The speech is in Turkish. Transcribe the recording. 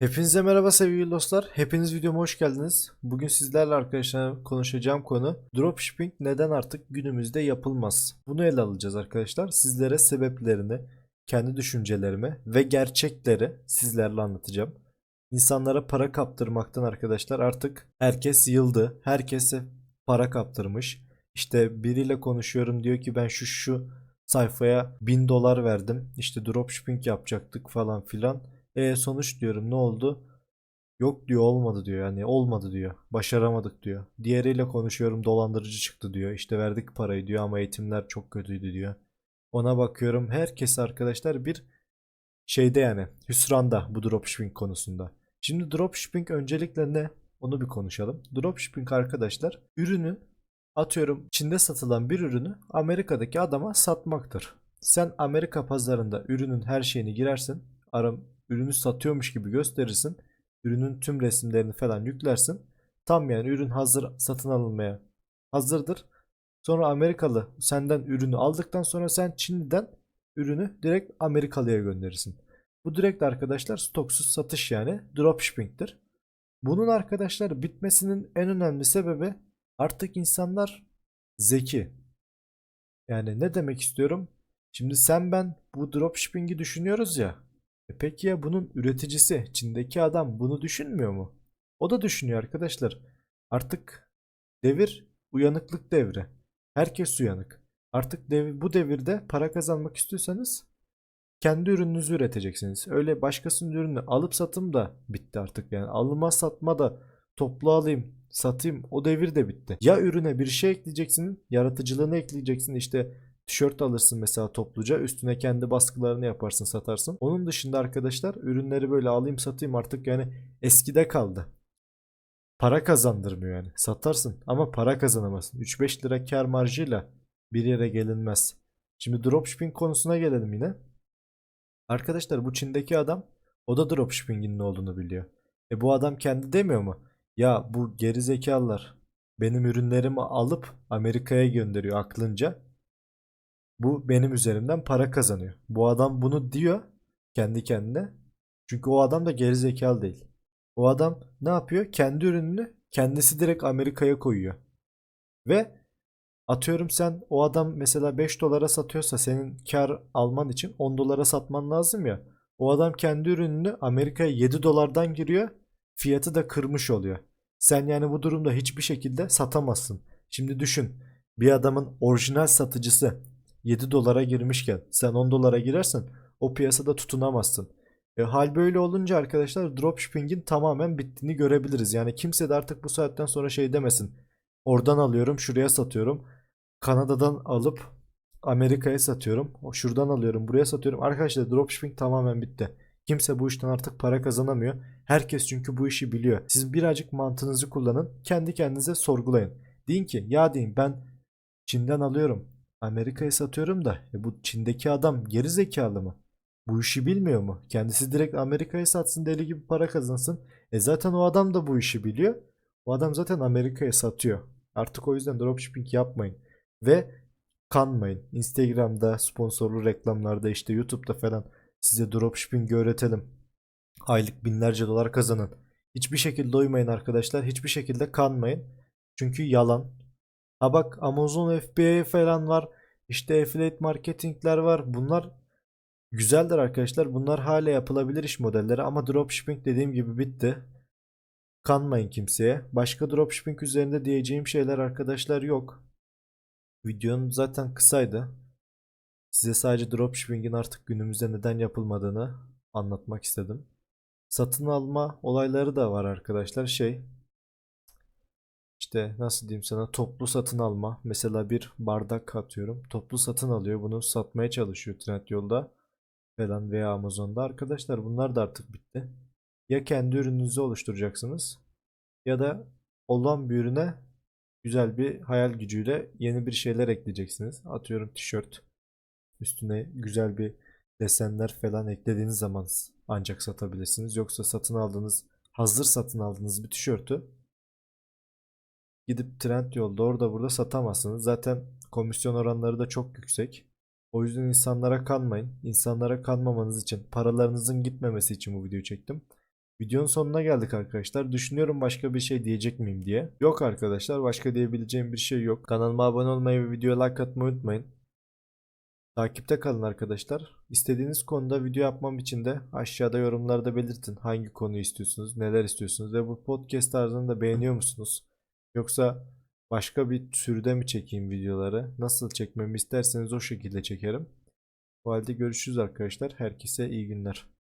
Hepinize merhaba sevgili dostlar. Hepiniz videoma hoş geldiniz. Bugün sizlerle arkadaşlar konuşacağım konu dropshipping neden artık günümüzde yapılmaz. Bunu ele alacağız arkadaşlar. Sizlere sebeplerini, kendi düşüncelerimi ve gerçekleri sizlerle anlatacağım. İnsanlara para kaptırmaktan arkadaşlar artık herkes yıldı. Herkese para kaptırmış. İşte biriyle konuşuyorum diyor ki ben şu şu sayfaya 1000 dolar verdim. İşte dropshipping yapacaktık falan filan. E sonuç diyorum ne oldu? Yok diyor olmadı diyor yani olmadı diyor. Başaramadık diyor. Diğeriyle konuşuyorum dolandırıcı çıktı diyor. İşte verdik parayı diyor ama eğitimler çok kötüydü diyor. Ona bakıyorum herkes arkadaşlar bir şeyde yani hüsranda bu dropshipping konusunda. Şimdi dropshipping öncelikle ne? Onu bir konuşalım. Dropshipping arkadaşlar ürünü atıyorum Çin'de satılan bir ürünü Amerika'daki adama satmaktır. Sen Amerika pazarında ürünün her şeyini girersin. Aram ürünü satıyormuş gibi gösterirsin. Ürünün tüm resimlerini falan yüklersin. Tam yani ürün hazır satın alınmaya hazırdır. Sonra Amerikalı senden ürünü aldıktan sonra sen Çin'den ürünü direkt Amerikalıya gönderirsin. Bu direkt arkadaşlar stoksuz satış yani dropshipping'tir. Bunun arkadaşlar bitmesinin en önemli sebebi artık insanlar zeki. Yani ne demek istiyorum? Şimdi sen ben bu dropshipping'i düşünüyoruz ya. E peki ya bunun üreticisi, Çin'deki adam bunu düşünmüyor mu? O da düşünüyor arkadaşlar. Artık devir uyanıklık devri. Herkes uyanık. Artık dev- bu devirde para kazanmak istiyorsanız kendi ürününüzü üreteceksiniz. Öyle başkasının ürünü alıp satım da bitti artık yani. Alma satma da toplu alayım, satayım o devir de bitti. Ya ürüne bir şey ekleyeceksin, yaratıcılığını ekleyeceksin işte tişört alırsın mesela topluca üstüne kendi baskılarını yaparsın satarsın. Onun dışında arkadaşlar ürünleri böyle alayım satayım artık yani eskide kaldı. Para kazandırmıyor yani. Satarsın ama para kazanamazsın. 3-5 lira kar marjıyla bir yere gelinmez. Şimdi dropshipping konusuna gelelim yine. Arkadaşlar bu Çin'deki adam o da dropshipping'in ne olduğunu biliyor. E bu adam kendi demiyor mu? Ya bu geri zekalılar benim ürünlerimi alıp Amerika'ya gönderiyor aklınca. Bu benim üzerimden para kazanıyor. Bu adam bunu diyor kendi kendine. Çünkü o adam da geri zekalı değil. O adam ne yapıyor? Kendi ürününü kendisi direkt Amerika'ya koyuyor. Ve atıyorum sen o adam mesela 5 dolara satıyorsa senin kar alman için 10 dolara satman lazım ya. O adam kendi ürününü Amerika'ya 7 dolardan giriyor. Fiyatı da kırmış oluyor. Sen yani bu durumda hiçbir şekilde satamazsın. Şimdi düşün. Bir adamın orijinal satıcısı 7 dolara girmişken sen 10 dolara girersen o piyasada tutunamazsın. E, hal böyle olunca arkadaşlar dropshipping'in tamamen bittiğini görebiliriz. Yani kimse de artık bu saatten sonra şey demesin. Oradan alıyorum şuraya satıyorum. Kanada'dan alıp Amerika'ya satıyorum. Şuradan alıyorum buraya satıyorum. Arkadaşlar dropshipping tamamen bitti. Kimse bu işten artık para kazanamıyor. Herkes çünkü bu işi biliyor. Siz birazcık mantığınızı kullanın. Kendi kendinize sorgulayın. Deyin ki ya deyin ben Çin'den alıyorum. Amerika'ya satıyorum da e bu Çin'deki adam geri zekalı mı? Bu işi bilmiyor mu? Kendisi direkt Amerika'ya satsın deli gibi para kazansın. E zaten o adam da bu işi biliyor. O adam zaten Amerika'ya satıyor. Artık o yüzden dropshipping yapmayın. Ve kanmayın. Instagram'da sponsorlu reklamlarda işte YouTube'da falan size dropshipping öğretelim. Aylık binlerce dolar kazanın. Hiçbir şekilde uymayın arkadaşlar. Hiçbir şekilde kanmayın. Çünkü yalan. Ha bak Amazon FBA falan var. İşte affiliate marketingler var. Bunlar güzeldir arkadaşlar. Bunlar hala yapılabilir iş modelleri ama dropshipping dediğim gibi bitti. Kanmayın kimseye. Başka dropshipping üzerinde diyeceğim şeyler arkadaşlar yok. Videonun zaten kısaydı. Size sadece dropshipping'in artık günümüzde neden yapılmadığını anlatmak istedim. Satın alma olayları da var arkadaşlar. Şey işte nasıl diyeyim sana toplu satın alma. Mesela bir bardak atıyorum. Toplu satın alıyor. Bunu satmaya çalışıyor Trendyol'da falan veya Amazon'da. Arkadaşlar bunlar da artık bitti. Ya kendi ürününüzü oluşturacaksınız ya da olan bir ürüne güzel bir hayal gücüyle yeni bir şeyler ekleyeceksiniz. Atıyorum tişört. Üstüne güzel bir desenler falan eklediğiniz zaman ancak satabilirsiniz. Yoksa satın aldığınız, hazır satın aldığınız bir tişörtü gidip Trendyol'da orada burada satamazsınız. Zaten komisyon oranları da çok yüksek. O yüzden insanlara kanmayın. İnsanlara kanmamanız için, paralarınızın gitmemesi için bu videoyu çektim. Videonun sonuna geldik arkadaşlar. Düşünüyorum başka bir şey diyecek miyim diye. Yok arkadaşlar başka diyebileceğim bir şey yok. Kanalıma abone olmayı ve videoya like atmayı unutmayın. Takipte kalın arkadaşlar. İstediğiniz konuda video yapmam için de aşağıda yorumlarda belirtin. Hangi konuyu istiyorsunuz, neler istiyorsunuz ve bu podcast tarzını da beğeniyor musunuz? Yoksa başka bir türde mi çekeyim videoları? Nasıl çekmemi isterseniz o şekilde çekerim. O halde görüşürüz arkadaşlar. Herkese iyi günler.